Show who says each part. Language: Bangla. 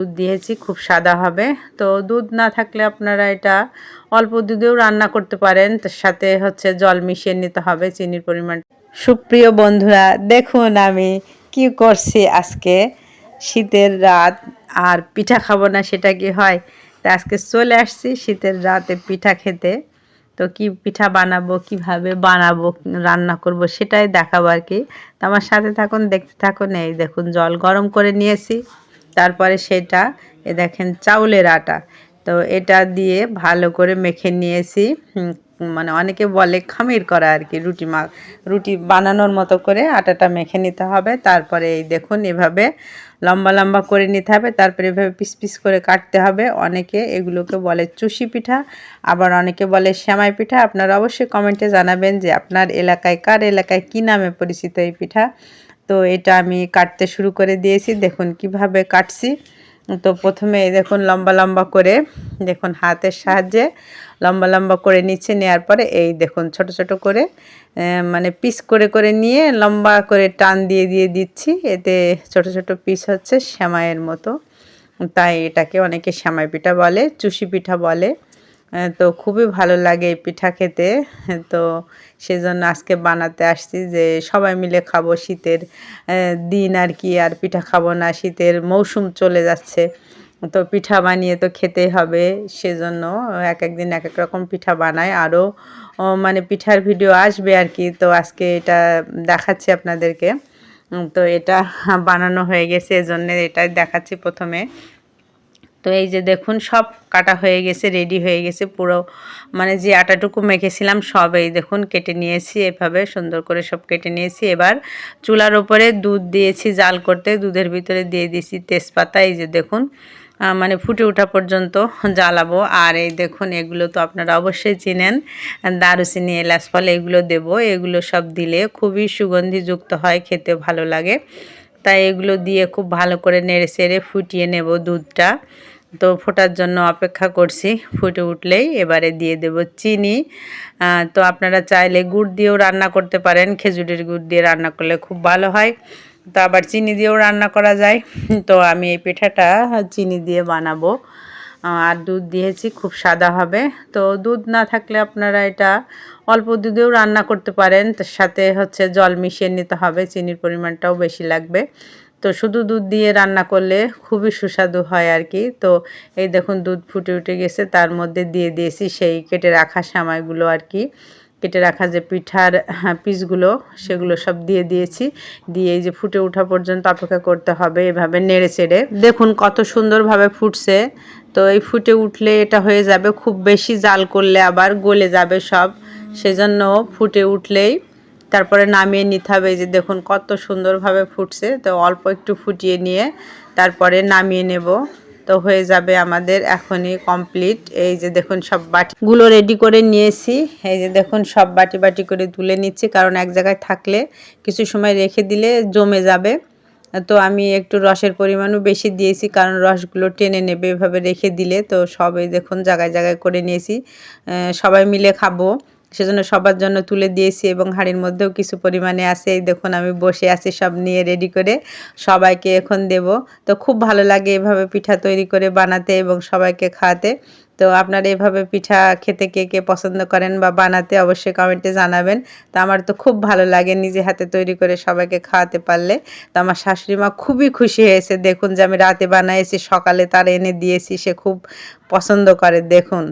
Speaker 1: দুধ দিয়েছি, খুব সাদা হবে। তো দুধ না থাকলে আপনারা এটা অল্প দুধেও রান্না করতে পারেন। তার সাথে হচ্ছে জল মিশিয়ে নিতে হবে চিনির পরিমাণ। সুপ্রিয় বন্ধুরা, দেখুন আমি কি করছি আজকে। শীতের রাত, আর পিঠা খাব না সেটা কি হয়? তা আজকে চলে আসছি শীতের রাতে পিঠা খেতে। তো কি পিঠা বানাবো, কীভাবে বানাবো, রান্না করব সেটাই দেখাবো আর কি। তো আমার সাথে থাকুন, দেখতে থাকুন। এই দেখুন, জল গরম করে নিয়েছি। তারপরে সেটা, এ দেখেন চাউলের আটা। তো এটা দিয়ে ভালো করে মেখে নিয়েছি। মানে অনেকে বলে খামির করা আর কি, রুটি মা, রুটি বানানোর মতো করে আটাটা মেখে নিতে হবে। তারপরে এই দেখুন, এভাবে লম্বা লম্বা করে নিতে হবে। তারপরে এভাবে পিস পিস করে কাটতে হবে। অনেকে এগুলোকে বলে চুষি পিঠা, আবার অনেকে বলে শ্যামাই পিঠা। আপনারা অবশ্যই কমেন্টে জানাবেন যে আপনার এলাকায়, কার এলাকায় কী নামে পরিচিত এই পিঠা? তো এটা আমি কাটতে শুরু করে দিয়েছি। দেখুন কীভাবে কাটছি। তো প্রথমে দেখুন লম্বা লম্বা করে দেখুন হাতের সাহায্যে লম্বা লম্বা করে নিচ্ছে নেওয়ার পরে এই দেখুন ছোট ছোট করে মানে পিস করে করে নিয়ে লম্বা করে টান দিয়ে দিয়ে দিচ্ছি। এতে ছোট ছোট পিস হচ্ছে শ্যামাইয়ের মতো। তাই এটাকে অনেকে শ্যামাই পিঠা বলে, চুষি পিঠা বলে। তো খুবই ভালো লাগে এই পিঠা খেতে। তো সেজন্য আজকে বানাতে আসছি যে সবাই মিলে খাব শীতের দিন আর কি, আর পিঠা খাব না, শীতের মৌসুম চলে যাচ্ছে। তো পিঠা বানিয়ে তো খেতেই হবে, সেজন্য এক এক দিন এক এক রকম পিঠা বানায় আরও মানে পিঠার ভিডিও আসবে আর কি, তো আজকে এটা দেখাচ্ছি আপনাদেরকে। তো এটা বানানো হয়ে গেছে, এজন্য এটাই দেখাচ্ছি প্রথমে। তো এই যে দেখুন, সব কাটা হয়ে গেছে রেডি হয়ে গেছে পুরো। মানে যে আটাটুকু মেখেছিলাম, সব এই দেখুন কেটে নিয়েছি, এভাবে সুন্দর করে সব কেটে নিয়েছি। এবার চুলার ওপরে দুধ দিয়েছি, জাল করতে। দুধের ভিতরে দিয়ে দিয়েছি তেজপাতা, এই যে দেখুন মানে ফুটে ওঠা পর্যন্ত জ্বালাবো। আর এই দেখুন, এগুলো তো আপনারা অবশ্যই চিনেন, দারুচিনি, এলাচ ফল, এগুলো দেব। এগুলো সব দিলে খুবই সুগন্ধিযুক্ত হয়, খেতে ভালো লাগে। তাই এগুলো দিয়ে খুব ভালো করে নেড়ে সেড়ে ফুটিয়ে নেব দুধটা। তো ফোটার জন্য অপেক্ষা করছি, ফুটে উঠলেই এবারে দিয়ে দেব চিনি। তো আপনারা চাইলে গুড় দিয়েও রান্না করতে পারেন, খেজুরের গুড় দিয়ে রান্না করলে খুব ভালো হয়। তো আবার চিনি দিয়েও রান্না করা যায়। তো আমি এই পিঠাটা চিনি দিয়ে বানাবো। আর দুধ দিয়েছি, খুব সাদা হবে। তো দুধ না থাকলে আপনারা এটা অল্প দুধেও রান্না করতে পারেন। তার সাথে হচ্ছে জল মিশিয়ে নিতে হবে, চিনির পরিমাণটাও বেশি লাগবে। তো শুধু দুধ দিয়ে রান্না করলে খুবই সুস্বাদু হয় আর কি। তো এই দেখুন দুধ ফুটে উঠে গেছে, তার মধ্যে দিয়ে দিয়েছি সেই কেটে রাখা সামাইগুলো আর কি। কেটে রাখা যে পিঠার হ্যাঁ, পিসগুলো সেগুলো সব দিয়ে দিয়েছি। দিয়ে এই যে ফুটে ওঠা পর্যন্ত অপেক্ষা করতে হবে এভাবে নেড়ে চেড়ে। দেখুন কত সুন্দরভাবে ফুটছে। তো এই ফুটে উঠলে এটা হয়ে যাবে খুব বেশি জাল করলে আবার গলে যাবে সব। সেজন্য ফুটে উঠলেই তারপরে নামিয়ে নিতে হবে। যে দেখুন কত সুন্দরভাবে ফুটছে। তো অল্প একটু ফুটিয়ে নিয়ে তারপরে নামিয়ে নেব। তো হয়ে যাবে আমাদের এখনই কমপ্লিট এই যে দেখুন সব বাটিগুলো রেডি করে নিয়েছি। এই যে দেখুন সব বাটি বাটি করে তুলে নিচ্ছি, কারণ এক জায়গায় থাকলে কিছু সময় রেখে দিলে জমে যাবে। তো আমি একটু রসের পরিমাণও বেশি দিয়েছি, কারণ রসগুলো টেনে নেবে এভাবে রেখে দিলে। তো সবই দেখুন জায়গায় জায়গায় করে নিয়েছি। সবাই মিলে খাব। সেজন্য সবার জন্য তুলে দিয়েছি এবং হাঁড়ির মধ্যেও কিছু পরিমাণে আছে। এই দেখুন, আমি বসে আছি, সব নিয়ে রেডি করে সবাইকে এখন দেব। তো খুব ভালো লাগে এভাবে পিঠা তৈরি করে বানাতে এবং সবাইকে খাওয়াতে। তো আপনারা এভাবে পিঠা খেতে কে কে পছন্দ করেন বা বানাতে অবশ্যই কমেন্টে জানাবেন। তো আমার তো খুব ভালো লাগে নিজে হাতে তৈরি করে সবাইকে খাওয়াতে পারলে। তো আমার শাশুড়ি মা খুবই খুশি হয়েছে। দেখুন যে আমি রাতে বানাইছি, সকালে তার এনে দিয়েছি, সে খুব পছন্দ করে। দেখুন।